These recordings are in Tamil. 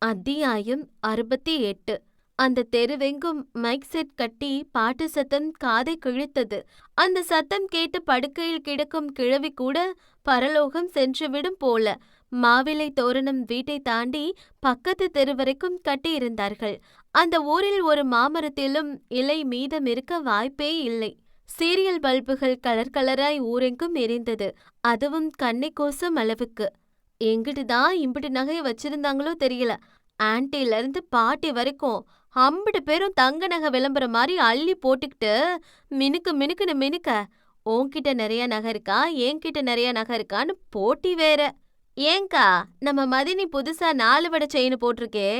அத்தியாயம் அறுபத்தி எட்டு. அந்த தெருவெங்கும் மைக் செட் கட்டி பாட்டு சத்தம் காதை கிழித்தது. அந்த சத்தம் கேட்டு படுக்கையில் கிடக்கும் கிழவி கூட பரலோகம் சென்றுவிடும் போல. மாவிலை தோரணம் வீட்டை தாண்டி பக்கத்து தெரு வரைக்கும் கட்டியிருந்தார்கள். அந்த ஊரில் ஒரு மாமரத்திலும் இலை மீதம் இருக்க வாய்ப்பே இல்லை. சீரியல் பல்புகள் கலர் கலராய் ஊரெங்கும் எரிந்தது. அதுவும் கண்ணை கூசும் அளவுக்கு. எங்கிட்டு தான் இம்பிட்டு நகையை வச்சிருந்தாங்களோ தெரியல. ஆன்டில இருந்து பாட்டி வரைக்கும் அம்பிட்டு பேரும் தங்க நகை விளம்பரம் மாதிரி அள்ளி போட்டுக்கிட்டு மினுக்கு மினுக்குன்னு மினுக்க உன்கிட்ட நிறைய நகை இருக்கா? என்கிட்ட நிறைய நகை இருக்கான்னு போட்டி வேற. ஏங்கா நம்ம மதினி புதுசா நாலு வடை செயின் போட்டிருக்கே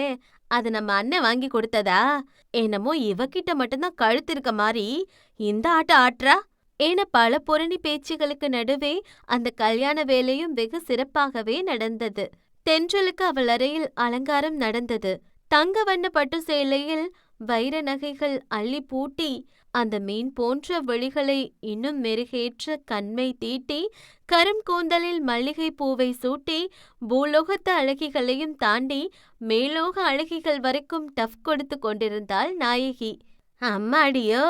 அது நம்ம அண்ணன் வாங்கி கொடுத்ததா? என்னமோ இவகிட்ட மட்டும்தான் கழுத்து இருக்க மாதிரி இந்த ஆட்டம் ஆட்றா என பல புரணி பேச்சுகளுக்கு நடுவே அந்த கல்யாண வேலையும் வெகு சிறப்பாகவே நடந்தது. தென்றலுக்கு அவள் அறையில் அலங்காரம் நடந்தது. தங்க வண்ண பட்டு சேலையில் வைர நகைகள் அள்ளி பூட்டி அந்த மீன் போன்ற விழிகளை இன்னும் மெருகேற்ற கண்மை தீட்டி கரும் கூந்தலில் மல்லிகை பூவை சூட்டி பூலோகத்து அழகிகளையும் தாண்டி மேலோக அழகிகள் வரைக்கும் டஃப் கொடுத்து கொண்டிருந்தாள் நாயகி. அம்மாடியோ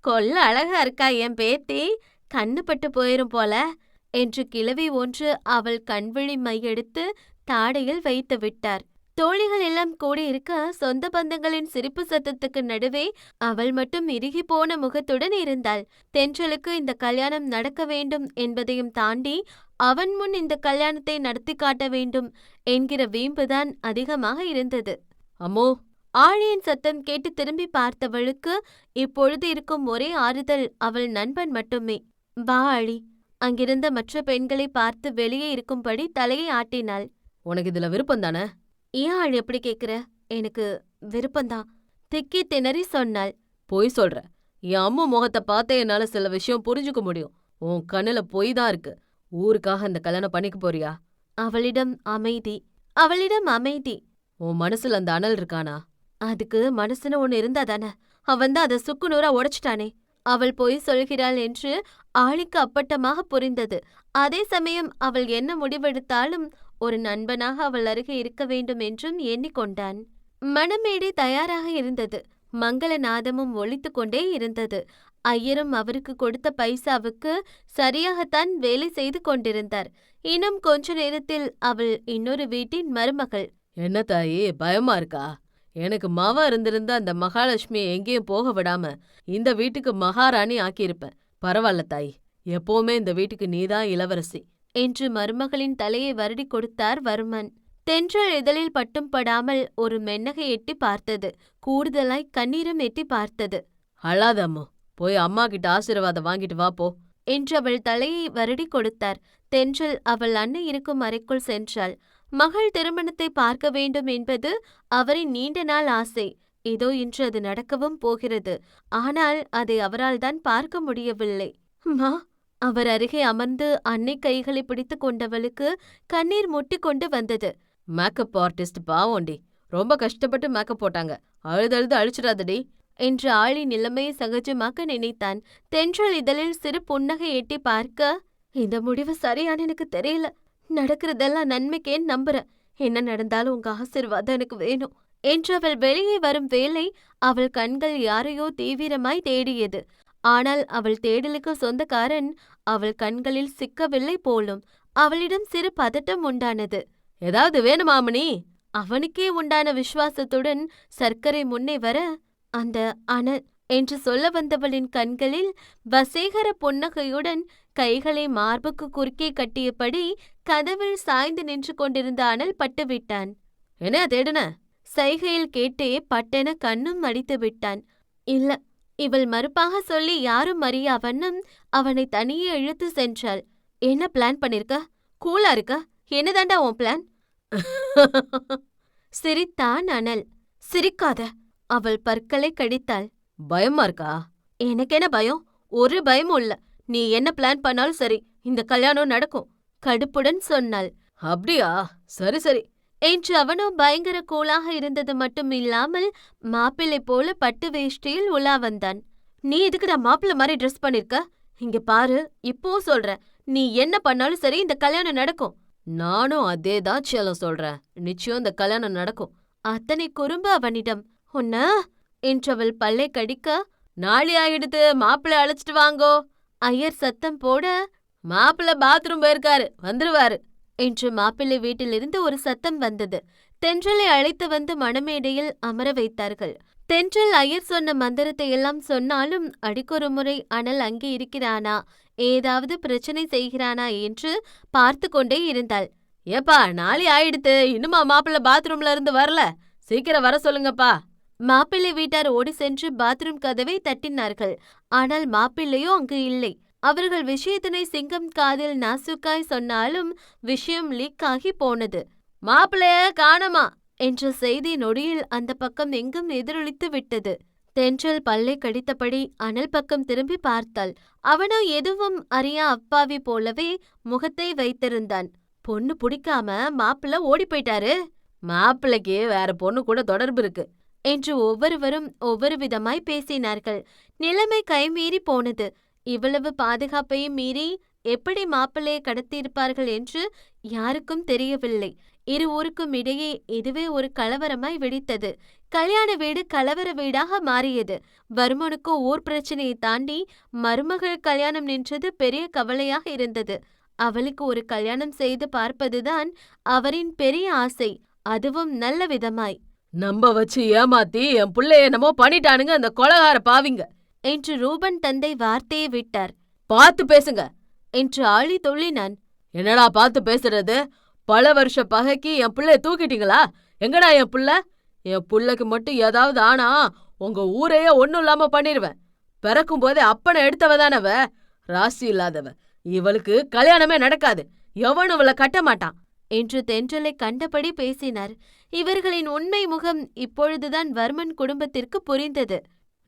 கொல்ல அழகா இருக்கா என் பேத்தி? கண்ணுப்பட்டு போயிரும் போல. என்று கிழவி ஒன்று அவள் கண்விழி மையெடுத்து தாடையில் வைத்து விட்டார். தோழிகள் எல்லாம் கூடியிருக்க சொந்த பந்தங்களின் சிரிப்பு சத்தத்துக்கு நடுவே அவள் மட்டும் இறுகி போன முகத்துடன் இருந்தாள். தென்றலுக்கு இந்த கல்யாணம் நடக்க வேண்டும் என்பதையும் தாண்டி அவன் முன் இந்த கல்யாணத்தை நடத்தி காட்ட வேண்டும் என்கிற வீம்புதான் அதிகமாக இருந்தது. அம்மோ ஆழியின் சத்தம் கேட்டு திரும்பி பார்த்தவளுக்கு இப்பொழுது இருக்கும் ஒரே ஆறுதல் அவள் நண்பன் மட்டுமே. வா ஆழி அங்கிருந்த மற்ற பெண்களை பார்த்து வெளியே இருக்கும்படி தலையை ஆட்டினாள். உனக்கு இதுல விருப்பம் தானே? ஏன் ஆள் எப்படி கேக்குற? எனக்கு விருப்பம்தான் திக்கி திணறி சொன்னாள். பொய் சொல்ற. என் அம்மா முகத்தை பார்த்தே என்னால சில விஷயம் புரிஞ்சுக்க முடியும். உன் கண்ணுல பொய் தான் இருக்கு. ஊருக்காக இந்த கல்யாணம் பண்ணிக்க போறியா? அவளிடம் அமைதி. அவளிடம் அமைதி. உன் மனசுல அந்த அனல் இருக்கானா? அதுக்கு மனசுன்னு ஒன்னு இருந்தா தானே. அவன் தான் அதை சுக்குநூறா உடைச்சிட்டானே. அவள் போய் சொல்கிறாள் என்று ஆளிக்கு அப்பட்டமாக புரிந்தது. அதே சமயம் அவள் என்ன முடிவெடுத்தாலும் ஒரு நண்பனாக அவள் அருகே இருக்க வேண்டும் என்றும் எண்ணிக்கொண்டான். மணமேடை தயாராக இருந்தது. மங்கள நாதமும் கொண்டே இருந்தது. ஐயரும் அவருக்கு கொடுத்த பைசாவுக்கு சரியாகத்தான் வேலை செய்து கொண்டிருந்தார். இன்னும் கொஞ்ச நேரத்தில் அவள் இன்னொரு வீட்டின் மருமகள். என்ன தாயி பயமா இருக்கா? எனக்கு மவ இருந்திருந்தா அந்த மகாலட்சுமியை எங்கேயும் போக விடாம இந்த வீட்டுக்கு மகாராணி ஆக்கியிருப்பேன் பரவாயில்ல தாயி எப்பவுமே இந்த வீட்டுக்கு நீதான் இளவரசி. என்று மருமகளின் தலையை வருடி கொடுத்தார் வர்மன். தென்றல் இதழில் பட்டும் படாமல் ஒரு மென்னகை எட்டி பார்த்தது. கூடுதலாய் கண்ணீரும் எட்டி பார்த்தது. அழாத அம்மு போய் அம்மா கிட்ட ஆசீர்வாதம் வாங்கிட்டு வா போ. என்று அவள் தலையை வருடி கொடுத்தார். தென்றல் அவள் அன்னை இருக்கும் அறைக்குள் சென்றாள். மகள் திருமணத்தை பார்க்க வேண்டும் என்பது அவரின் நீண்ட நாள் ஆசை. இதோ இன்று அது நடக்கவும் போகிறது. ஆனால் அதை அவரால் தான் பார்க்க முடியவில்லை. மா அவர் அருகே அமர்ந்து அன்னை கைகளை பிடித்து கொண்டவளுக்கு கண்ணீர் முட்டி கொண்டு வந்தது. மேக்கப் ஆர்டிஸ்ட் பாவோண்டி ரொம்ப கஷ்டப்பட்டு மேக்கப் போட்டாங்க. அழுது அழுது அழிச்சிடாதடி. என்று ஆளி நிலைமையை சகஜமாக்க நினைத்தான். தென்றல் இதழில் சிறு புன்னகை எட்டி பார்க்க இந்த முடிவு சரியான்னு எனக்கு தெரியல. நடக்கிறதெல்லாம் நன்மைக்கேன்னு நம்புறேன். என்ன நடந்தாலும் உங்க ஆசிர்வாதம் எனக்கு வேணும். என்று அவள் வெளியே வரும் வேளை அவள் கண்கள் யாரையோ தீவிரமாய் தேடியது. ஆனால் அவள் தேடலுக்கு சொந்தக்காரன் அவள் கண்களில் சிக்கவில்லை போலும் அவளிடம் சிறு பதட்டம் உண்டானது. ஏதாவது வேணுமாமணி அவனுக்கே உண்டான விசுவாசத்துடன் சர்க்கரை முன்னே வர அந்த அன என்று சொல்ல வந்தவளின் கண்களில் வசீகர புன்னகையுடன் கைகளை மார்புக்கு குறுக்கே கட்டியபடி கதவில் சாய்ந்து நின்று கொண்டிருந்த அனல் பட்டுவிட்டான். என்ன தேடுன? சைகையில் கேட்டே பட்டென கண்ணும் அடித்து விட்டான். இல்ல இவள் மறுப்பாக சொல்லி யாரும் அறியா வண்ணம் அவனை தனியே இழுத்து சென்றாள். என்ன பிளான் பண்ணிருக்க? கூலா இருக்க? என்னதாண்டா உன் பிளான்? சிரித்தான் அனல். சிரிக்காத அவள் பற்களை கடித்தாள். பயமா இருக்கா? எனக்கென்ன பயம்? ஒரு பயமும் இல்ல. நீ என்ன பிளான் பண்ணாலும் சரி இந்த கல்யாணம் நடக்கும். கடுப்புடன் சொன்னாள். அப்படியா? சரி சரி. என்று அவனோ பயங்கர கூலாக இருந்தது மட்டும் இல்லாமல் மாப்பிள்ளை போல பட்டு வேஷ்டியில் உலா வந்தான். நீ எதுக்குடா மாப்பிள்ளை மாதிரி ட்ரெஸ் பண்ணிருக்க? இங்க பாரு இப்போ சொல்றேன். நீ என்ன பண்ணாலும் சரி இந்த கல்யாணம் நடக்கும். நானும் அதே தான் சேலம் சொல்றேன். நிச்சயம் இந்த கல்யாணம் நடக்கும். அத்தனை குறும்பு அவனிடம். உன்ன? என்றவள் பல்லை கடிக்க நாளி ஆகிடுது மாப்பிள்ளை அழைச்சிட்டு வாங்கோ. ஐயர் சத்தம் போட மாப்பிள்ளை பாத்ரூம் போயிருக்காரு வந்துருவாரு என்று மாப்பிள்ளை வீட்டிலிருந்து ஒரு சத்தம் வந்தது. தென்றலை அழைத்து வந்து மணமேடையில் அமர வைத்தார்கள். தென்றல் ஐயர் சொன்ன மந்திரத்தை எல்லாம் சொன்னாலும் அடிக்கொரு முறை அனல் அங்கே இருக்கிறானா ஏதாவது பிரச்சனை செய்கிறானா என்று பார்த்து கொண்டே இருந்தாள். ஏப்பா நாளை ஆயிடுத்து இன்னுமா மாப்பிள்ளை பாத்ரூம்ல இருந்து வரல? சீக்கிரம் வர சொல்லுங்கப்பா. மாப்பிள்ளை வீட்டார் ஓடி சென்று பாத்ரூம் கதவை தட்டினார்கள். ஆனால் மாப்பிள்ளையோ அங்கு இல்லை. அவர்கள் விஷயத்தினை சிங்கம் காதில் நாசுக்காய் சொன்னாலும் விஷயம் லீக் ஆகி போனது. மாப்பிள்ளைய காணமா? என்ற செய்தி நொடியில் அந்த பக்கம் எங்கும் எதிரொலித்து விட்டது. தென்றல் பல்லை கடித்தபடி அனல் பக்கம் திரும்பி பார்த்தாள். அவனோ எதுவும் அறியா அப்பாவி போலவே முகத்தை வைத்திருந்தான். பொண்ணு பிடிக்காம மாப்பிள்ள ஓடி போயிட்டாரு மாப்பிள்ளைக்கு வேற பொண்ணு கூட தொடர்பு இருக்கு. என்று ஒவ்வொருவரும் ஒவ்வொரு விதமாய் பேசினார்கள். நிலைமை கைமீறி போனது. இவ்வளவு பாதுகாப்பையும் மீறி எப்படி மாப்பிள்ளையை கடத்தியிருப்பார்கள் என்று யாருக்கும் தெரியவில்லை. இரு ஊருக்கும் இடையே இதுவே ஒரு கலவரமாய் வெடித்தது. கல்யாண வீடு கலவர வீடாக மாறியது. வருமனுக்கோ ஊர் பிரச்சனையை தாண்டி மருமகள் கல்யாணம் நின்றது பெரிய கவலையாக இருந்தது. அவளுக்கு ஒரு கல்யாணம் செய்து பார்ப்பதுதான் அவரின் பெரிய ஆசை. அதுவும் நல்ல விதமாய். நம்ப வச்சு ஏமாத்தி என் பிள்ளை என்னமோ பண்ணிட்டானுங்க அந்த கொலகார பாவிங்க. என்று ரூபன் தந்தை வார்த்தையை விட்டார். பார்த்து பேசுங்க என்று ஆழி தொள்ளினான். என்னடா பார்த்து பேசுறது? பல வருஷ பகைக்கு என் புள்ளைய தூக்கிட்டீங்களா? எங்கடா என் புள்ள? என் புள்ளைக்கு மட்டும் ஏதாவது ஆனா உங்க ஊரையே ஒண்ணும் இல்லாம பண்ணிருவேன். பிறக்கும் போதே அப்பனை எடுத்தவ தானவ? ராசி இல்லாதவ. இவளுக்கு கல்யாணமே நடக்காது. எவனும் இவளை கட்ட மாட்டான். என்று தென்றலை கண்டபடி பேசினார். இவர்களின் உண்மை முகம் இப்பொழுதுதான் வர்மன் குடும்பத்திற்கு புரிந்தது.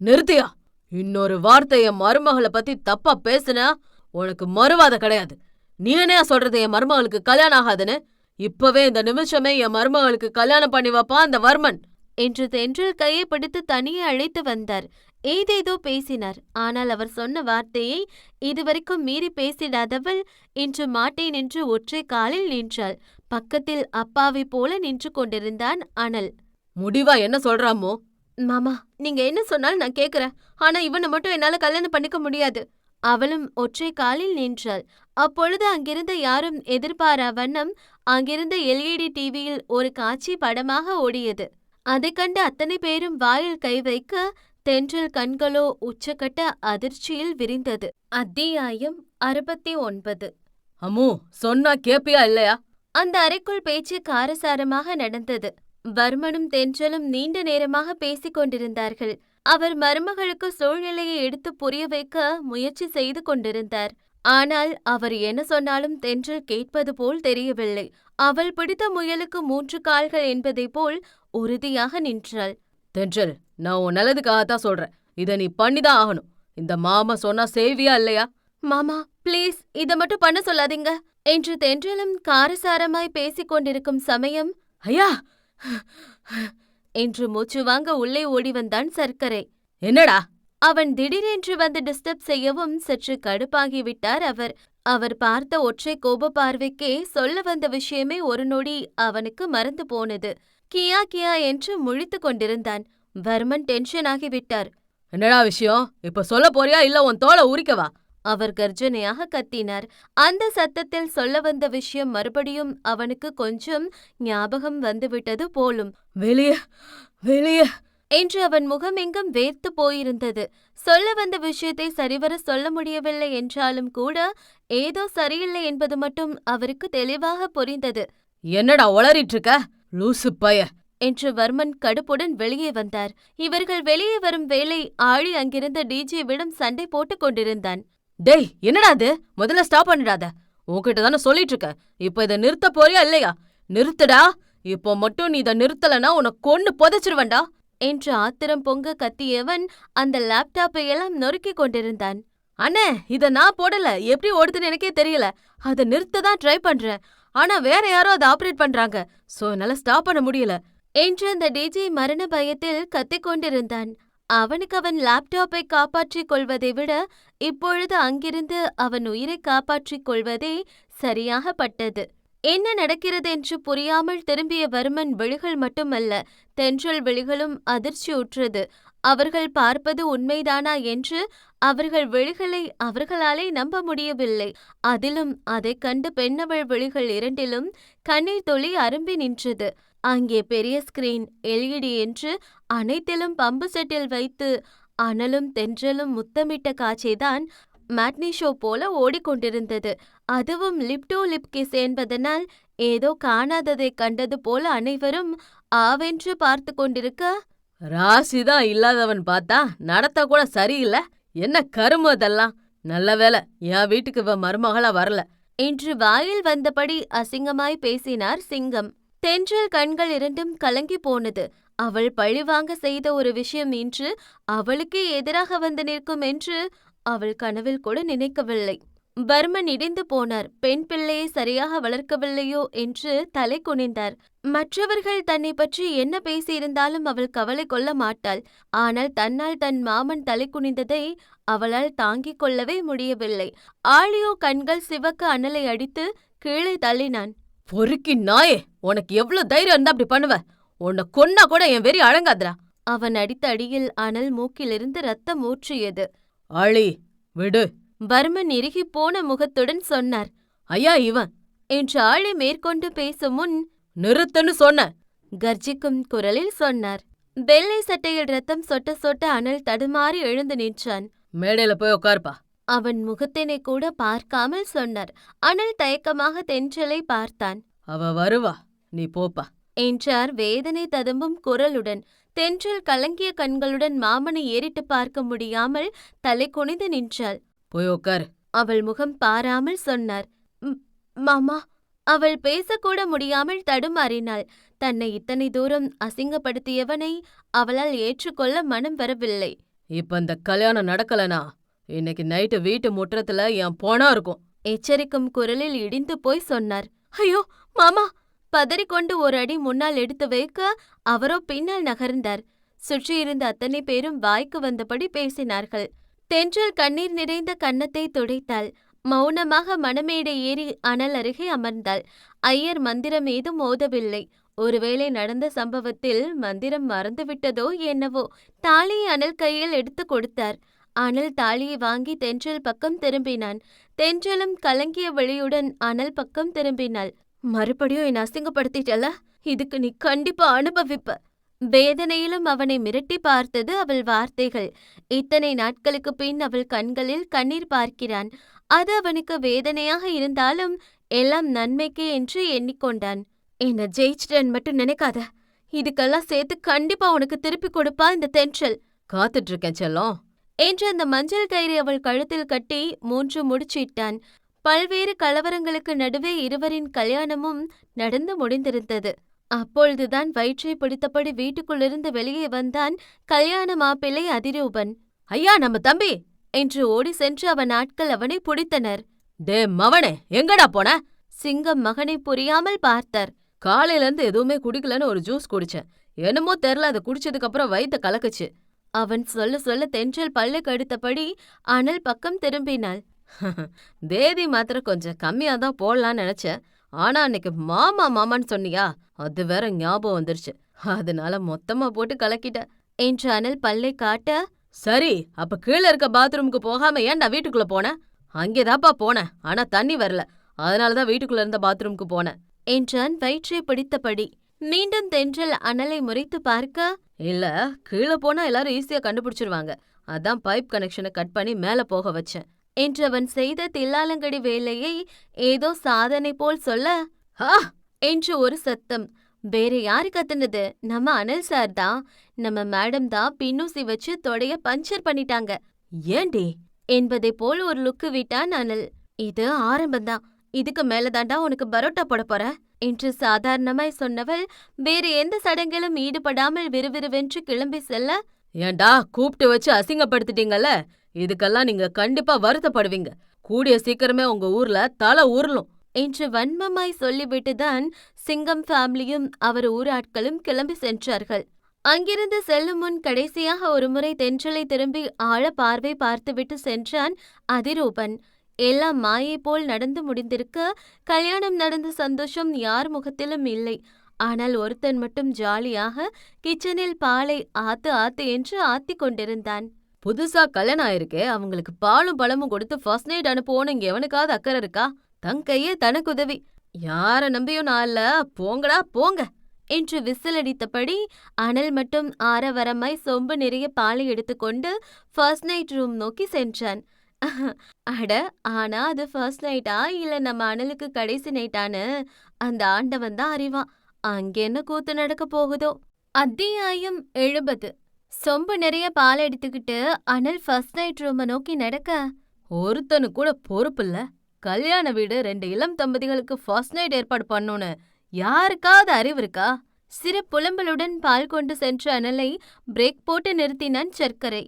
நிறுத்தியா? இன்னொரு வார்த்தை என் மருமகளை பத்தி தப்பா பேசுனா உனக்கு மறுவாத கிடையாது. நீ என்ன சொல்றது? என் மருமகளுக்கு கல்யாணம் ஆகாதுன்னு? இப்பவே இந்த நிமிஷமே என் மருமகளுக்கு கல்யாணம் பண்ணி வைப்பான் அந்த வர்மன். என்று தென்றல் கையை பிடித்து தனியே அழைத்து வந்தார். ஏதேதோ பேசினார். ஆனால் அவர் சொன்ன வார்த்தையை இதுவரைக்கும் மீறி பேசிடாதவள் இன்று மாட்டேன் என்று ஒற்றை காலில் நின்றாள். பக்கத்தில் அப்பாவை போல நின்று கொண்டிருந்தான் அனல். முடிவா என்ன சொல்றாமோ? மாமா நீங்க என்ன சொன்னாலும் நான் கேக்குறேன். ஆனா இவனை மட்டும் என்னால கல்யாணம் பண்ணிக்க முடியாது. அவளும் ஒற்றை காலில் நின்றாள். அப்பொழுது அங்கிருந்த யாரும் எதிர்பாரா வண்ணம் அங்கிருந்த எல்இடி டிவியில் ஒரு காட்சி படமாக ஓடியது. அதைக் கண்டு அத்தனை பேரும் வாயில் கை வைக்க தென்றல் கண்களோ உச்சக்கட்ட அதிர்ச்சியில் விரிந்தது. அத்தியாயம் அறுபத்தி ஒன்பது அம்மு சொன்னா கேப்பியா இல்லையா? அந்த அறைக்குள் பேச்சு காரசாரமாக நடந்தது. வர்மனும் தென்றலும் நீண்ட நேரமாக பேசிக் கொண்டிருந்தார்கள். அவர் மருமகளுக்கு சூழ்நிலையை எடுத்து புரிய வைக்க முயற்சி செய்து கொண்டிருந்தார். ஆனால் அவர் என்ன சொன்னாலும் தென்றல் கேட்பது போல் தெரியவில்லை. அவள் பிடித்த முயலுக்கு மூன்று கால்கள் என்பதைப் போல் உறுதியாக நின்றாள். தென்றல் நான் உன் நல்லதுக்காகத்தான் சொல்றேன். இத நீ பண்ணிதான் ஆகணும். இந்த மாமா சொன்னா சேவியா இல்லையா? மாமா ப்ளீஸ் இத மட்டும் பண்ண சொல்லாதீங்க. என்று தென்றலும் காரசாரமாய் பேசிக் கொண்டிருக்கும் சமயம் ஐயா! என்று மூச்சு வாங்க உள்ளே ஓடி வந்தான் சர்க்கரை. என்னடா? அவன் திடீரென்று வந்து டிஸ்டர்ப் செய்யவும் சற்று கடுப்பாகிவிட்டார் அவர். அவர் பார்த்த ஒற்றை கோப பார்வைக்கே சொல்ல வந்த விஷயமே ஒரு நொடி அவனுக்கு மறந்து போனது. கியா கியா என்று முழித்துக் கொண்டிருந்தான். வர்மன் டென்ஷன் ஆகிவிட்டார் என்னடா விஷயம்? இப்ப சொல்ல போறியா இல்ல உன் தோலை உரிக்கவா? அவர் கர்ஜனையாக கத்தினார். அந்த சத்தத்தில் சொல்ல வந்த விஷயம் மறுபடியும் அவனுக்கு கொஞ்சம் ஞாபகம் வந்துவிட்டது போலும். வெளிய வெளிய. என்று அவன் முகமெங்கும் வேர்த்து போயிருந்தது. சொல்ல வந்த விஷயத்தை சரிவர சொல்ல முடியவில்லை என்றாலும் கூட ஏதோ சரியில்லை என்பது மட்டும் அவருக்கு தெளிவாக புரிந்தது. என்னடா உளறிட்டு இருக்க லூசு பைய. என்று வர்மன் கடுப்புடன் வெளியே வந்தார். இவர்கள் வெளியே வரும் வேளை ஆழி அங்கிருந்த டிஜேவிடம் சண்டை போட்டுக் கொண்டிருந்தான். டேய் என்னடா இது? முதல்ல ஸ்டாப் பண்ணிடாத. உன்கிட்ட தானே சொல்லிட்டு இருக்க இப்ப இத நிறுத்த போறியா இல்லையா? நிறுத்துடா. இப்போ மட்டும் நீ இத நிறுத்தலனா உன்னை கொன்னு புதைச்சிருவேன்டா. என்று ஆத்திரம் பொங்க கத்தியவன் அந்த லேப்டாப்பை எல்லாம் நொறுக்கிக் கொண்டிருந்தான். அண்ணே இத நான் போடல. எப்படி ஓடுதுன்னு எனக்கே தெரியல. அத நிறுத்த தான் ட்ரை பண்றேன். ஆனா வேற யாரோ அதை ஆபரேட் பண்றாங்க. சோ என்னால ஸ்டாப் பண்ண முடியல. என்று அந்த டிஜே மரண பயத்தில் கத்திக் கொண்டிருந்தான். அவனுக்கு அவன் லேப்டாப்பை காப்பாற்றிக் கொள்வதை விட இப்பொழுது அங்கிருந்து அவன் உயிரை காப்பாற்றிக் கொள்வதே சரியாக பட்டது என்ன நடக்கிறது என்று புரியாமல் திரும்பிய வர்மன் விழிகள் மட்டுமல்ல தென்றல் விழிகளும் அதிர்ச்சியுற்றது. அவர்கள் பார்ப்பது உண்மைதானா என்று அவர்கள் விழிகளை அவர்களாலே நம்ப முடியவில்லை. அதிலும் அதைக் கண்டு பெண்ணவள் விழிகள் இரண்டிலும் கண்ணீர் துளி அரும்பி நின்றது. அங்கே பெரிய ஸ்கிரீன் எல்இடி என்று அனைத்திலும் பம்பு செட்டில் வைத்து அனலும் தென்றலும் முத்தமிட்ட காட்சிதான் மேட்னி ஷோ போல ஓடிக்கொண்டிருந்தது. அதுவும் லிப் டு லிப் கிஸ் என்பதனால் ஏதோ காணாததைக் கண்டது போல அனைவரும் ஆவென்று பார்த்து கொண்டிருக்க ராசிதான் இல்லாதவன் பார்த்தா நடத்த கூட சரியில்லை. என்ன கரும அதெல்லாம்? நல்ல வேலை என் வீட்டுக்கு இவ மருமகளா வரல. என்று வாயில் வந்தபடி அசிங்கமாய் பேசினார் சிங்கம். தென்றல் கண்கள் இரண்டும் கலங்கி போனது. அவள் பழிவாங்க செய்த ஒரு விஷயம் இன்று அவளுக்கே எதிராக வந்து நிற்கும் என்று அவள் கனவில் கூட நினைக்கவில்லை. பர்மன் இடிந்து போனார். பெண் பிள்ளையை சரியாக வளர்க்கவில்லையோ? என்று தலை குனிந்தார். மற்றவர்கள் தன்னை பற்றி என்ன பேசியிருந்தாலும் அவள் கவலை கொள்ள மாட்டாள். ஆனால் தன்னால் தன் மாமன் தலை குனிந்ததை அவளால் தாங்கிக் கொள்ளவே முடியவில்லை. ஆழியோ கண்கள் சிவக்க அனலை அடித்து கீழே தள்ளினான். பொறுக்கி நாயே உனக்கு எவ்வளவு தைரியம் இருந்தா அப்படி பண்ணுவ? உன்னை கொன்னா கூட என் வெறி அடங்காதுடா. அவன் அடித்த அடியில் அனல் மூக்கிலிருந்து ரத்தம் ஊற்றியது. ஆளி விடு. பர்மன் இறுகிப் போன முகத்துடன் சொன்னார். ஐயா இவன். என்று ஆளி மேற்கொண்டு பேசும் முன் நிறுத்துன்னு சொன்ன. கர்ஜிக்கும் குரலில் சொன்னார். வெள்ளை சட்டையில் ரத்தம் சொட்ட சொட்ட அனல் தடுமாறி எழுந்து நின்றான். மேடையில போய் உட்காருப்பா. அவன் முகத்தினை கூட பார்க்காமல் சொன்னார். அனல் தயக்கமாக தென்றலை பார்த்தான். அவ வருவா. நீ போப்பா. என்றார் வேதனை ததும்பும் குரலுடன். தென்றல் கலங்கிய கண்களுடன் மாமனை ஏறிட்டு பார்க்க முடியாமல் தலை குனிந்து நின்றாள். போய் உட்காரு அவள் முகம் பாராமல் சொன்னார். "ம், மாமா. அவள் பேசக்கூட முடியாமல் தடுமாறினாள். தன்னை இத்தனை தூரம் அசிங்கப்படுத்தியவனை அவளால் ஏற்றுக்கொள்ள மனம் வரவில்லை. இப்ப இந்த கல்யாணம் நடக்கலனா? இன்னைக்கு நைட்டு வீட்டு முற்றத்துல என் பொணம் இருக்கும். எச்சரிக்கும் குரலில் இடிந்து போய் சொன்னார். ஐயோ மாமா பதறிக்கொண்டு ஒரு அடி முன்னால் எடுத்து வைக்க அவரோ பின்னால் நகர்ந்தார். சுற்றியிருந்த அத்தனை பேரும் வாய்க்கு வந்தபடி பேசினார்கள். தென்றல் கண்ணீர் நிறைந்த கன்னத்தை துடைத்தாள். மௌனமாக மணமேடை ஏறி அனல் அருகே அமர்ந்தாள். ஐயர் மந்திரம் ஏதும் ஓதவில்லை. ஒருவேளை நடந்த சம்பவத்தில் மந்திரம் மறந்துவிட்டதோ என்னவோ தாலியை அனல் கையில் எடுத்து கொடுத்தார். அனல் தாலியை வாங்கி தென்றல் பக்கம் திரும்பினான். தென்றலும் கலங்கிய வெளியுடன் அனல் பக்கம் திரும்பினாள். மறுபடியும் என்னை அசிங்கப்படுத்திட்டல இதுக்கு நீ கண்டிப்பா அனுபவிப்ப. வேதனையிலும் அவனை மிரட்டி பார்த்தது அவள் வார்த்தைகள். இத்தனை நாட்களுக்கு பின் அவள் கண்களில் கண்ணீர் பார்க்கிறான். அது அவனுக்கு வேதனையாக இருந்தாலும் எல்லாம் நன்மைக்கே என்று எண்ணிக்கொண்டான். என்னை ஜெயிச்சிட்டேன் மட்டும் நினைக்காத. இதுக்கெல்லாம் சேர்த்து கண்டிப்பா உனக்கு திருப்பி கொடுப்பா இந்த தென்றல். காத்துட்டு இருக்கேன் செல்லம். என்று அந்த மஞ்சள் கயிறை அவள் கழுத்தில் கட்டி மூன்று முடிச்சிட்டான். பல்வேறு கலவரங்களுக்கு நடுவே இருவரின் கல்யாணமும் நடந்து முடிந்திருந்தது. அப்பொழுதுதான் வயிற்றை பிடித்தபடி வீட்டுக்குள்ளிருந்து வெளியே வந்தான் கல்யாண மாப்பிள்ளை அதிரூபன். ஐயா நம்ம தம்பி! என்று ஓடி சென்று அவன் ஆட்கள் அவனை பிடித்தனர். டே மவனே எங்கடா போன? சிங்கம் மகனை புரியாமல் பார்த்தார். காலையில இருந்து எதுவுமே குடிக்கலன்னு ஒரு ஜூஸ் குடிச்சேன். என்னமோ தெரியல அதை குடிச்சதுக்கு அப்புறம் வயித்த கலக்குச்சு. அவன் சொல்ல சொல்ல தென்றல் பல்லு கடித்தபடி அனல் பக்கம் திரும்பினாள். தேதி மாத்திர கொஞ்சம் கம்மியா தான் போடலாம்னு நினைச்சேன் ஆனா அன்னைக்கு மாமா மாமான்னு சொன்னியா? அது வேற ஞாபகம் வந்துருச்சு. அதனால மொத்தமா போட்டு கலக்கிட்ட. என்று அனல் பல்லை காட்ட சரி அப்ப கீழே இருக்க பாத்ரூமுக்கு போகாம ஏன் நான் வீட்டுக்குள்ள போனேன்? அங்கேதாப்பா போனேன். ஆனா தண்ணி வரல. அதனாலதான் வீட்டுக்குள்ள இருந்த பாத்ரூமுக்கு போனேன். என்றான் வயிற்றை பிடித்தபடி. மீண்டும் தென்றல் அனலை முறைத்து பார்க்க? இல்ல கீழே போனா எல்லாரும் ஈஸியா கண்டுபிடிச்சிருவாங்க. அதான் பைப் கனெக்ஷனை கட் பண்ணி மேல போக வச்சேன். என்று அவன் செய்த தில்லாலங்கடி வேலையை ஏதோ சாதனை போல் சொல்ல? ஆ என்று ஒரு சத்தம். வேற யாரு கத்துனது? நம்ம அனல் சார் தான் நம்ம மேடம் தான் பின்னூசி வச்சு தொடைய பஞ்சர் பண்ணிட்டாங்க. ஏண்டி என்பதை போல் ஒரு லுக்கு விட்டான் அனல். இது ஆரம்பம்தான் இதுக்கு மேலதாண்டா உனக்கு பரோட்டா போட போற? என்று சாதாரணமாய் சொன்னவள் வேறு எந்த சடங்கிலும் ஈடுபடாமல் விறுவிறுவென்று கிளம்பி செல்ல? ஏன்டா கூப்பிட்டு வச்சு அசிங்கப்படுத்திட்டீங்கல்ல? இதுக்கெல்லாம் நீங்க கண்டிப்பா வருத்தப்படுவீங்க. கூடிய சீக்கிரமே உங்க ஊர்ல தலை ஊர்லும் என்று வன்மமாய் சொல்லிவிட்டுதான் சிங்கம் ஃபேமிலியும் அவர் ஊராட்களும் கிளம்பி சென்றார்கள். அங்கிருந்து செல்லும் முன் கடைசியாக ஒருமுறை தென்றலை திரும்பி ஆழ பார்வை பார்த்துவிட்டு சென்றான் அதிரூபன். எல்லாம் மாயை போல் நடந்து முடிந்திருக்க கல்யாணம் நடந்த சந்தோஷம் யார் முகத்திலும் இல்லை. ஆனால் ஒருத்தன் மட்டும் ஜாலியாக கிச்சனில் பாலை ஆத்து ஆத்து என்று ஆத்திக் கொண்டிருந்தான். புதுசா கல்யாணம் ஆயிருக்கே அவங்களுக்கு பாலும் பழமும் கொடுத்து ஃபர்ஸ்ட் நைட் அனுப்புவோன்னு இங்க எவனுக்காவது அக்கறை இருக்கா? தன் கையே தனக்கு உதவி. யார நம்பியும் நான் இல்ல போங்கடா போங்க என்று விசிலடித்தபடி அனல் மட்டும் ஆரவரமாய் சொம்பு நிறைய பாலை எடுத்துக்கொண்டு ஃபர்ஸ்ட் நைட் ரூம் நோக்கி சென்றான். அட ஆனா அது ஃபர்ஸ்ட் நைட்டா இல்ல நம்ம அனலுக்கு கடைசி நைட்டான்னு அந்த ஆண்டவன் தான் அறிவான். அங்க என்ன கூத்து நடக்க போகுதோ? அத்தியாயம் எழுபது. சொம்பு நிறைய பால் எடுத்துக்கிட்டு அனல் ஃபர்ஸ்ட் நைட் ரூம நோக்கி நடக்க. ஒருத்தனு கூட பொறுப்பு இல்ல. கல்யாண வீடு ரெண்டு இளம் தம்பதிகளுக்கு ஃபர்ஸ்ட் நைட் ஏற்பாடு பண்ணுன்னு. யாருக்காவது அறிவு இருக்கா? சிறு புலம்பலுடன் பால் கொண்டு சென்ற அனலை பிரேக் போட்டு நிறுத்தினான் சர்க்கரை.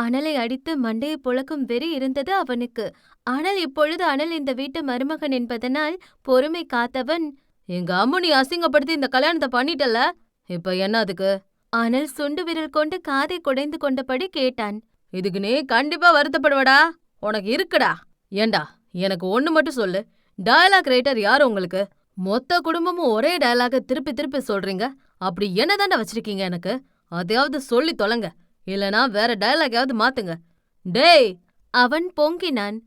அனலை அடித்து மண்டையை புழக்கும் வெறி இருந்தது அவனுக்கு. ஆனால் இப்பொழுது அனல் இந்த வீட்டு மருமகன் என்பதனால் பொறுமை காத்தவன் எங்க அம்முனி அசிங்கப்படுத்தி இந்த கல்யாணத்தை பண்ணிட்டல இப்ப என்ன அதுக்கு? அனல் சுண்டு விரல் கொண்டு காதை குடைந்து கொண்டபடி கேட்டான். இதுக்கு நீ கண்டிப்பா வருத்தப்படுவடா? உனக்கு இருக்குடா. ஏண்டா எனக்கு ஒண்ணு மட்டும் சொல்லு. டயலாக் ரைட்டர் யாரு உங்களுக்கு? மொத்த குடும்பமும் ஒரே டயலாக திருப்பி திருப்பி சொல்றீங்க. அப்படி என்னதாண்டா வச்சிருக்கீங்க எனக்கு? அதையாவது சொல்லி தொலைங்க. இல்லனா வேற டயலாகாவது மாத்துங்க. டேய் அவன் பொங்கினான்.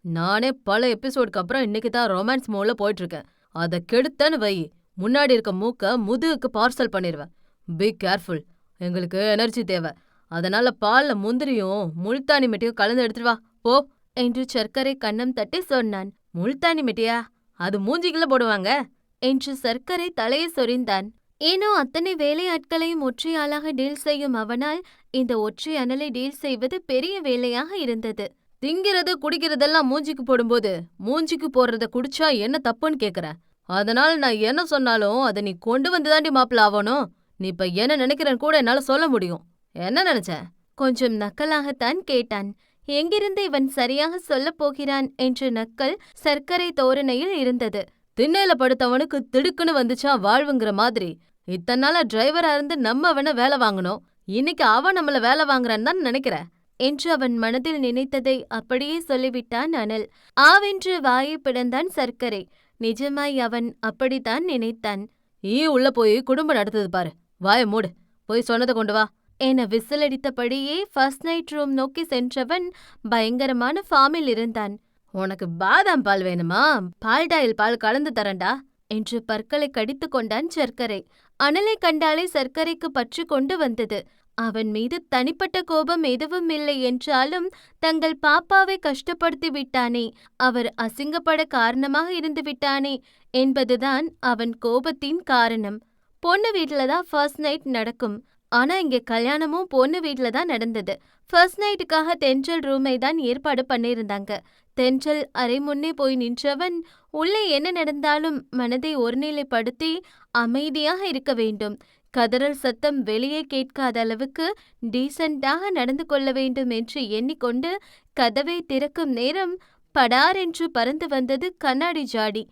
நானே பல எபிசோடுக்கு அப்புறம் இன்னைக்கு தான் ரொமான்ஸ் மோட்ல போயிட்டு இருக்கேன் அதை கெடுத்தேன்னு வை. முன்னாடி இருக்க மூக்க முதுகுக்கு பார்சல் பண்ணிடுவேன் பி கேர்ஃபுல் எங்களுக்கு எனர்ஜி தேவை. அதனால பால்ல முந்திரியும் முல்தானி மெட்டியும் கலந்து எடுத்துட்டு வா. போ. என்று சர்க்கரை கண்ணம் தட்டி சொன்னான். முல்தானி மெட்டியா? அது மூஞ்சிக்குள்ள போடுவாங்க. என்று சர்க்கரை தலையை சொரிந்தான். ஏனோ அத்தனை வேலையாட்களையும் ஒற்றையாளாக டீல் செய்யும் அவனால் இந்த ஒற்றை அனலை டீல் செய்வது பெரிய வேலையாக இருந்தது. திங்கிறது குடிக்கிறதெல்லாம் மூஞ்சிக்கு போடும்போது மூஞ்சிக்கு போடுறத குடிச்சா என்ன தப்புன்னு கேக்குற? அதனால நான் என்ன சொன்னாலும் அதை நீ கொண்டு வந்து தாண்டி மாப்பிள்ள ஆகணும். நீ இப்ப என்ன நினைக்கிறன்னு கூட என்னால சொல்ல முடியும். என்ன நினைச்ச? கொஞ்சம் நக்கலாகத்தான் கேட்டான். எங்கிருந்து இவன் சரியாக சொல்லப் போகிறான் என்ற நக்கல் சர்க்கரை தோரணையில் இருந்தது. திண்ணையில படுத்தவனுக்கு திடுக்குன்னு வந்துச்சா வாழ்வுங்கிற மாதிரி. இத்தனை நாளா டிரைவரா இருந்து நம்ம அவன வேலை வாங்கணும். இன்னைக்கு அவன் நம்மள வேலை வாங்குறான்னு தான் நினைக்கிற என்று அவன் மனதில் நினைத்ததை அப்படியே சொல்லிவிட்டான் அனல். ஆவென்று வாயை பிடந்தான் சர்க்கரை. நிஜமாய் அவன் அப்படித்தான் நினைத்தான். ஈ உள்ள போய் குடும்பம் நடத்துது பாரு. வாய மூடு. போய் சொன்னதை கொண்டு வா. என விசிலடித்தபடியே ஃபர்ஸ்ட் நைட் ரூம் நோக்கி சென்றவன் பயங்கரமான ஃபார்மில் இருந்தான். உனக்கு பாதாம் பால் வேணுமா? பால்டாயில் பால் கலந்து தரேன்டா. என்று பற்களை கடித்து கொண்டான் சர்க்கரை. அனலை கண்டாலே சர்க்கரைக்கு பற்று கொண்டு வந்தது. அவன் மீது தனிப்பட்ட கோபம் எதுவும் இல்லை என்றாலும் தங்கள் பாப்பாவை கஷ்டப்படுத்தி விட்டானே அவர் அசிங்கப்பட காரணமாக இருந்து விட்டானே என்பதுதான் அவன் கோபத்தின் காரணம். பொண்ணு வீட்ல தான் ஃபர்ஸ்ட் நைட் நடக்கும். ஆனா இங்க கல்யாணமும் பொண்ணு வீட்ல தான் நடந்தது. ஃபர்ஸ்ட் நைட்டுக்காக தென்றல் ரூமை தான் ஏற்பாடு பண்ணியிருந்தாங்க. தென்றல் அரை முன்னே போய் நின்றவன் உள்ளே என்ன நடந்தாலும் மனதை ஒருநிலைப்படுத்தி அமைதியாக இருக்க வேண்டும். கதறல் சத்தம் வெளியே கேட்காத அளவுக்கு டீசெண்டாக நடந்து கொள்ள வேண்டும் என்று எண்ணிக்கொண்டு கதவை திறக்கும் நேரம் படார் என்று பறந்து வந்தது கண்ணாடி ஜாடி.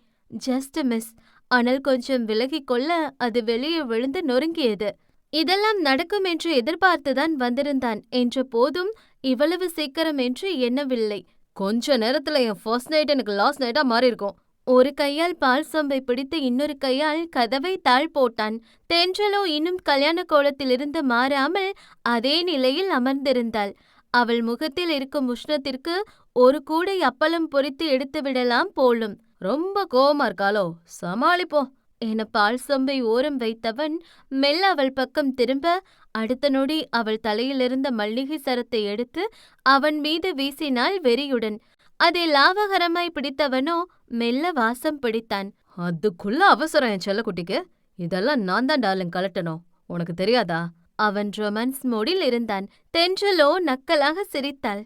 Just miss. அனல் கொஞ்சம் விலகிக் கொள்ள அது வெளியே விழுந்து நொறுங்கியது. இதெல்லாம் நடக்கும் என்று எதிர்பார்த்துதான் வந்திருந்தான். என்ற போதும் இவ்வளவு சீக்கிரம் என்று எண்ணவில்லை. கொஞ்ச நேரத்துல என் ஃபர்ஸ்ட் நைட் எனக்கு லாஸ்ட் நைட்டா மாறி இருக்கும். ஒரு கையால் பால் சொம்பை பிடித்து இன்னொரு கையால் கதவை தாழ் போட்டான். தென்றலோ இன்னும் கல்யாண கோலத்திலிருந்து மாறாமல் அதே நிலையில் அமர்ந்திருந்தாள். அவள் முகத்தில் இருக்கும் உஷ்ணத்திற்கு ஒரு கூடை அப்பளம் பொறித்து எடுத்து விடலாம் போலும். ரொம்ப கோவமா இருக்காளோ? சமாளிப்போம். என பால் சொம்பை ஓரம் வைத்தவன் மெல்ல அவள் பக்கம் திரும்ப அடுத்த நொடி அவள் தலையிலிருந்த மல்லிகை சரத்தை எடுத்து அவன் மீது வீசினாள் வெறியுடன். அதை லாவகரமாய் பிடித்தவனோ மெல்ல வாசம் பிடித்தான். அதுக்குள்ள அவசரம் என் செல்லக்குட்டிக்கு? இதெல்லாம் நான் தான் டார்லிங் கலட்டணும் உனக்கு தெரியாதா? அவன் ரொமான்ஸ் மோடில் இருந்தான். தென்றலோ நக்கலாக சிரித்தாள்.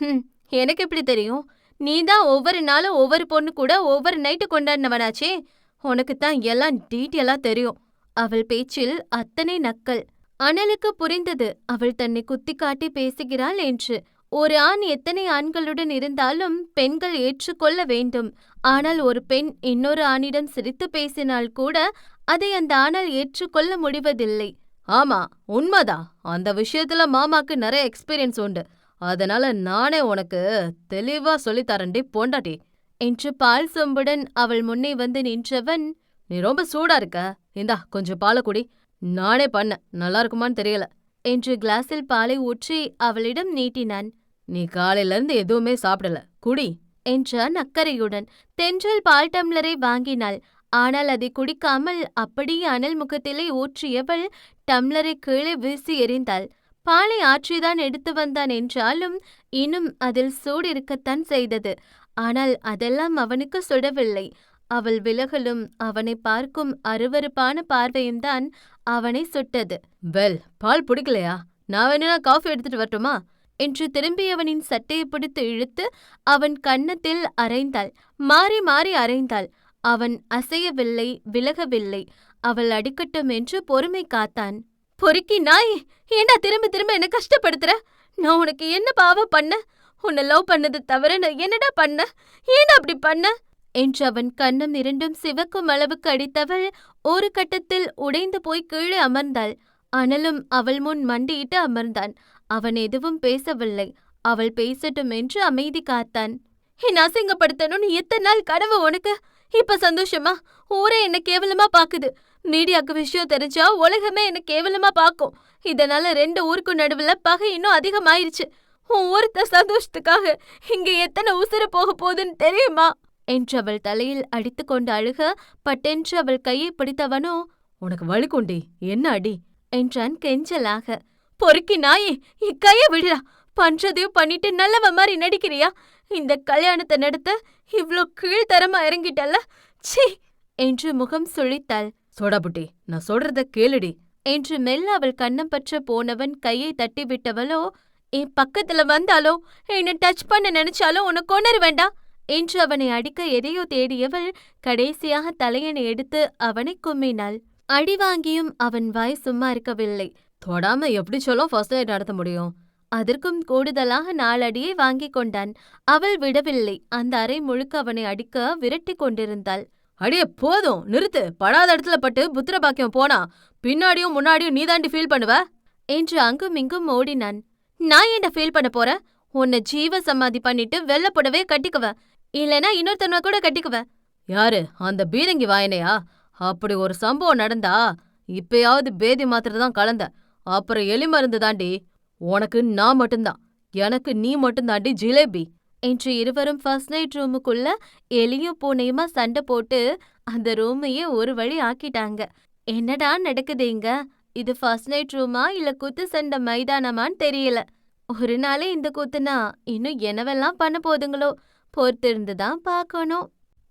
ஹம் எனக்கு எப்படி தெரியும்? நீதான் ஒவ்வொரு நாளும் ஒவ்வொரு பொண்ணு கூட ஒவ்வொரு நைட்டு கொண்டாடினவனாச்சே. உனக்கு தான் எல்லாம் டீட்டெயிலா தெரியும். அவள் பேச்சில் அத்தனை நக்கல். அனலுக்கு புரிந்தது. அவள் தன்னை குத்தி காட்டி பேசுகிறாள் என்று. ஒரு ஆண் எத்தனை ஆண்களுடன் இருந்தாலும் பெண்கள் ஏற்றுக்கொள்ள வேண்டும். ஆனால் ஒரு பெண் இன்னொரு ஆணிடம் சிரித்து பேசினால் கூட அதை அந்த ஆணால் ஏற்றுக்கொள்ள முடிவதில்லை. ஆமா உண்மைதான். அந்த விஷயத்துல மாமாக்கு நிறைய எக்ஸ்பீரியன்ஸ் உண்டு. அதனால நானே உனக்கு தெளிவா சொல்லித் தரேன்டி பொண்டாட்டி. என்று பால் சொம்புடன் அவள் முன்னே வந்து நின்றவன் நீ ரொம்ப சூடா இருக்க. இந்தா கொஞ்சம் பாலக்குடி நானே பண்ண நல்லா இருக்குமான்னு தெரியல. என்று கிளாஸில் பாலை ஊற்றி அவளிடம் நீட்டினான். நீ காலையில இருந்து எதுவுமே சாப்பிடல. குடி என்றான் அக்கறையுடன். தென்றல் பால் டம்ளரை வாங்கினாள். ஆனால் அதை குடிக்காமல் அப்படியே அனல் முகத்திலே ஊற்றியவள் டம்ளரை கீழே வீசி எறிந்தாள். பாலை ஆற்றிதான் எடுத்து வந்தான் என்றாலும் இன்னும் அதில் சூடு இருக்கத்தான் செய்தது. ஆனால் அதெல்லாம் அவனுக்கு சுடவில்லை. அவள் விலகலும் அவனை பார்க்கும் அருவருப்பான பார்வையும் தான் அவனை சுட்டது. வெல் பால் பிடிக்கலையா? நான் வேணும்னா காஃபி எடுத்துட்டு வரட்டுமா? என்று திரும்பியவனின் சட்டையை பிடித்து இழுத்து அவன் கன்னத்தில் அரைந்தாள். மாறி மாறி அரைந்தாள். அவன் அசையவில்லை விலகவில்லை. அவள் அடிக்கட்டும் என்று பொறுமை காத்தான். பொறுக்கி நாய் ஏண்டா திரும்ப திரும்ப என்ன கஷ்டப்படுத்துற? நான் உனக்கு என்ன பாவம் பண்ண? உன்னை லவ் பண்ணது தவிர நான் என்னடா பண்ண? ஏன்டா அப்படி பண்ண? என்று அவன் கன்னம் இரண்டும் சிவக்கும் அளவுக்கு அடித்தவள் ஒரு கட்டத்தில் உடைந்து போய் கீழே அமர்ந்தாள். அனலும் அவள் முன் மண்டியிட்டு அமர்ந்தான். அவன் எதுவும் பேசவில்லை. அவள் பேசட்டும் என்று அமைதி காத்தான். என் அசிங்கப்படுத்தணும்னு எத்தனை நாள் கனவு உனக்கு? இப்ப சந்தோஷமா? ஊரே என்ன கேவலமா பாக்குது. மீடியாக்கு விஷயம் தெரிஞ்சா உலகமே என்ன கேவலமா பாக்கும். இதனால ரெண்டு ஊருக்கும் நடுவுல பகை இன்னும் அதிகமாயிருச்சு. உன் ஒருத்த சந்தோஷத்துக்காக இங்க எத்தனை உசுறு போக போகுதுன்னு தெரியுமா? என்று அவள் தலையில் அடித்துக்கொண்டு அழுக பட்டென்று அவள் கையை பிடித்தவனோ? உனக்கு வலிக்குண்டி என்ன அடி? என்றான் கெஞ்சலாக. பொறுக்கி நாயே என் கைய விடுடா பண்றதையும் பண்ணிட்டு நல்லவ மாதிரி நடிக்கிறியா? இந்த கல்யாணத்தை நடத்த இவ்ளோ கீழ்த்தரமா இறங்கிட்டல்ல? ச்சீ! என்று முகம் சுழித்தாள். சோடாபுட்டி நான் சொல்றத கேளுடி. என்று மெல்ல அவள் கண்ணம் பற்ற போனவன் கையை தட்டி விட்டவளோ என் பக்கத்துல வந்தாலோ என்ன டச் பண்ண நினைச்சாலோ உனக்கு கொணர வேண்டாம். என்று அவனை அடிக்க எதையோ தேடியவள் கடைசியாக தலையணை எடுத்து அவனை கும்மினாள். அடி வாங்கியும் அவன் வாய் சும்மா இருக்கவில்லை. தொடாம எப்படி சொல்லும் ஃபர்ஸ்ட் நைட் நடத்த முடியும்? அதற்கும் கூடுதலாக நாலடியை வாங்கிக் கொண்டான். அவள் விடவில்லை. அந்த அறை முழுக்க அவனை அடிக்க விரட்டி கொண்டிருந்தாள். அடியே போதும். நிறுத்து. படாத இடத்துல பட்டு புத்திர பாக்கியம் போனா பின்னாடியும் முன்னாடியும் நீதாண்டி ஃபீல் பண்ணுவ? என்று அங்கும் இங்கும் ஓடினான். நான் என்ன ஃபீல் பண்ண போறேன் உன்னை ஜீவ சமாதி பண்ணிட்டு வெள்ளை புடவே கட்டிக்குவ. இல்லனா இன்னொருத்தனவ கூட கட்டிக்குவ யாரு? அந்த பீரங்கி வாயனையா? அப்படி ஒரு சம்பவம் நடந்தா இப்பயாவது பேதி மாத்திரை தான் கலந்த அப்புறம் எலி மருந்து தாண்டி உனக்கு நான் மட்டும்தான். எனக்கு நீ மட்டும்தாண்டி ஜிலேபி. என்று இருவரும் ஃபர்ஸ்ட் நைட் ரூமுக்குள்ள எலியும் பூனையுமா சண்டை போட்டு அந்த ரூமையே ஒரு வழி ஆக்கிட்டாங்க. என்னடா நடக்குது இங்க? இது ஃபர்ஸ்ட் நைட் ரூமா இல்ல குத்து சண்டை மைதானமான்னு தெரியல. ஒரு நாளே இந்த கூத்துனா இன்னும் என்னவெல்லாம் பண்ண போதுங்களோ? பொறுத்திருந்து தான் பார்க்கணும்.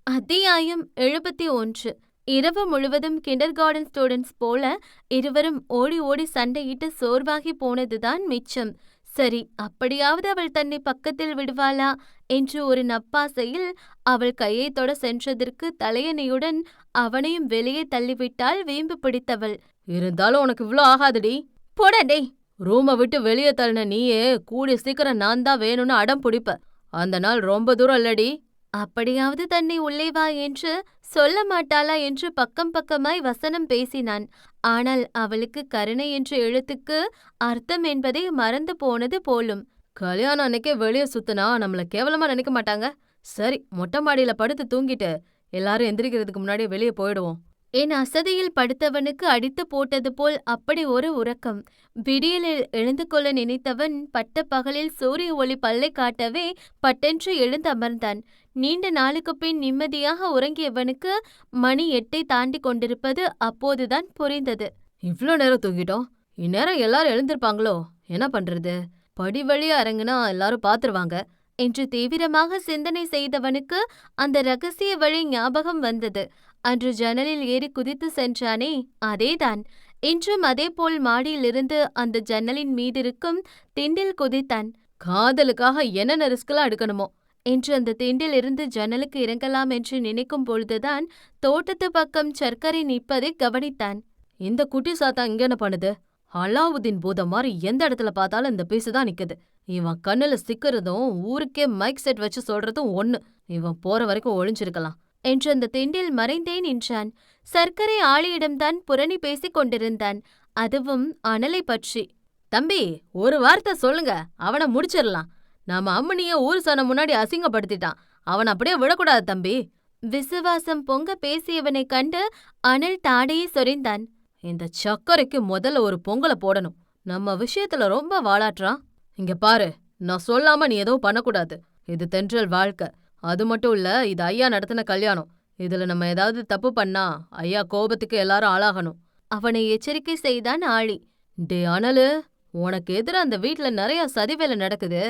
அத்தியாயம் எழுபத்தி ஒன்று. இரவு முழுவதும் கிண்டர் கார்டன் ஸ்டூடெண்ட்ஸ் போல இருவரும் ஓடி ஓடி சண்டையிட்டு சோர்வாகி போனதுதான் மிச்சம். சரி அப்படியாவது அவள் தன்னை பக்கத்தில் விடுவாளா என்று ஒரு நப்பாசையில் அவள் கையை தொட சென்றதற்கு தலையணையுடன் அவனையும் வெளியே தள்ளிவிட்டாள் வீம்பு பிடித்தவள். இருந்தாலும் உனக்கு இவ்ளோ ஆகாதுடி. போடா டேய். ரூமை விட்டு வெளியே தள்ளின நீயே கூடிய சீக்கிரம் நான் தான் வேணும்னு அடம் பிடிப்ப. அந்த நாள் ரொம்ப தூரம் இல்லடி. அப்படியாவது தன்னை உள்ளே வா என்று சொல்ல மாட்டாளா என்று பக்கம் பக்கமாய் வசனம் பேசினான். ஆனால் அவளுக்கு கருணை என்ற எழுத்துக்கு அர்த்தம் என்பதை மறந்து போனது போலும். கல்யாணம் அன்னைக்கே வெளியே சுத்துனா நம்மள கேவலமா நினைக்க மாட்டாங்க. சரி மொட்டை மாடியில படுத்து தூங்கிட்டு எல்லாரும் எந்திரிக்கிறதுக்கு முன்னாடியே வெளியே போயிடுவோம். என் அசதியில் படுத்தவனுக்கு அடித்து போட்டது போல் அப்படி ஒரு உறக்கம். விடியலில் எழுந்து கொள்ள நினைத்தவன் பட்ட பகலில் சூரிய ஒளி பல்லை காட்டவே பட்டென்று எழுந்து அமர்ந்தான். நீண்ட நாளுக்கு பின் நிம்மதியாக உறங்கியவனுக்கு மணி எட்டை தாண்டி கொண்டிருப்பது அப்போதுதான் புரிந்தது. இவ்ளோ நேரம் தூங்கிட்டோம். இந்நேரம் எல்லாரும் எழுந்திருப்பாங்களோ? என்ன பண்றது? படி வழியா இறங்குனா எல்லாரும் பாத்துருவாங்க. என்று தீவிரமாக சிந்தனை செய்தவனுக்கு அந்த ரகசிய வழி ஞாபகம் வந்தது. அன்று ஜன்னலில் ஏறி குதித்து சென்றானே அதேதான். இன்றும் அதேபோல் மாடியிலிருந்து அந்த ஜன்னலின் மீதிருக்கும் திண்டில் குதித்தான். காதலுக்காக என்னென்ன ரிஸ்க்லாம் எடுக்கணுமோ? என்று அந்த திண்டில் இருந்து ஜன்னலுக்கு இறங்கலாம் என்று நினைக்கும் பொழுதுதான் தோட்டத்து பக்கம் சர்க்கரை நிற்பதை கவனித்தான். இந்த குட்டி சாத்தா இங்க என்ன பண்ணுது? அலாவுதீன் பூதம் மாதிரி எந்த இடத்துல பார்த்தாலும் இந்த பீஸு தான் நிக்குது. இவன் கண்ணுல சிக்கிறதும் ஊருக்கே மைக் செட் வச்சு சொல்றதும் ஒண்ணு. இவன் போற வரைக்கும் ஒளிஞ்சிருக்கலாம். என்று அந்த திண்டில் மறைந்தே நின்றான் சர்க்கரை ஆளியிடம்தான் புரணி பேசிக் கொண்டிருந்தான். அதுவும் அனலை பற்றி. தம்பி ஒரு வார்த்தை சொல்லுங்க. அவனை முடிச்சிடலாம் நாம அம்மனிய ஊர் சொன்ன முன்னாடி அசிங்கப்படுத்திட்டான். அவன் அப்படியே விடக்கூடாது தம்பி. விசுவாசம் பொங்க பேசியவனைக் கண்டு அனல் தாடையை சொரிந்தான். இந்த சக்கரைக்கு முதல்ல ஒரு பொங்கலை போடணும். நம்ம விஷயத்துல ரொம்ப வாழாற்றான் இங்க பாரு. நான் சொல்லாம நீ எதுவும் பண்ணக்கூடாது. இது தென்றல் வாழ்க்கை. அது மட்டும் இல்ல இது ஐயா நடத்தின கல்யாணம். இதுல நம்ம ஏதாவது தப்பு பண்ணா ஐயா கோபத்துக்கு எல்லாரும் ஆளாகணும். அவனை எச்சரிக்கை செய்தான் ஆழி. டே அனலு உனக்கு எதிர அந்த வீட்ல நிறைய சதி வேலை நடக்குது.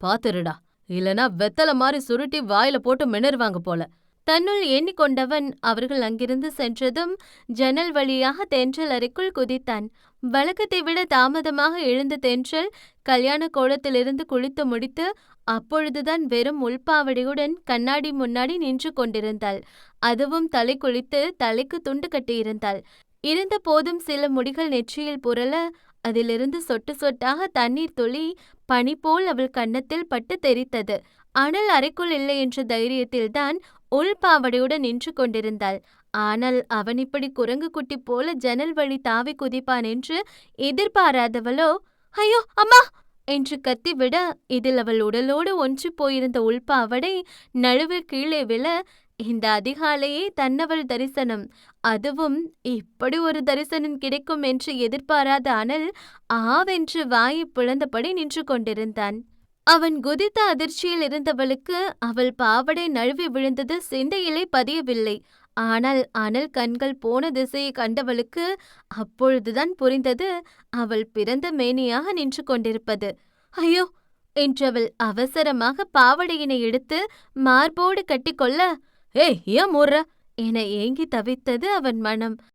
பாத்துருடா. இல்லனா வெத்தலை மாதிரி சுருட்டி வாயில போட்டு மினறுவாங்க போல. தன்னுள் எண்ணிக்கொண்டவன் அவர்கள் அங்கிருந்து சென்றதும் ஜன்னல் வழியாக தென்றல் அறைக்குள் குதித்தான். வழக்கத்தை விட தாமதமாக எழுந்த தென்றல் கல்யாண கோலத்திலிருந்து குளித்து முடித்து அப்பொழுதுதான் வெறும் உள்பாவடியுடன் கண்ணாடி முன்னாடி நின்று கொண்டிருந்தாள். அதுவும் தலை குளித்து தலைக்கு துண்டு கட்டியிருந்தாள். இருந்த போதும் சில முடிகள் நெற்றியில் புரள அதிலிருந்து சொட்டு சொட்டாக தண்ணீர் துளி பனி போல் அவள் கன்னத்தில் பட்டு தெரித்தது. அனல் அறைக்குள் இல்லை என்ற தைரியத்தில்தான் உள்பாவடையுடன் நின்று கொண்டிருந்தாள். ஆனால் அவன் இப்படி குரங்கு குட்டி போல ஜன்னல் வழி தாவி குதிப்பான் என்று எதிர்பாராதவளோ ஐயோ அம்மா! என்று கத்திவிட இதில் அவள் உடலோடு ஒன்று போயிருந்த உள்பாவடை நழுவில் கீழே விழ இந்த அதிகாலையே தன்னவள் தரிசனம். அதுவும் இப்படி ஒரு தரிசனம் கிடைக்கும் என்று எதிர்பாராத அனல் ஆவென்று வாயை பிளந்தபடி நின்று கொண்டிருந்தான். அவன் குதித்த அதிர்ச்சியில் இருந்தவளுக்கு அவள் பாவடை நழுவி விழுந்தது சிந்தையிலே பதியவில்லை. ஆனால் அனல் கண்கள் போன திசையை கண்டவளுக்கு அப்பொழுதுதான் புரிந்தது. அவள் பிறந்த மேனியாக நின்று கொண்டிருப்பது. ஐயோ! என்றவள் அவசரமாக பாவடையினை எடுத்து மார்போடு கட்டிக்கொள்ள ஏய் ஏன் மூர்ற என ஏங்கி தவித்தது அவன் மனம்.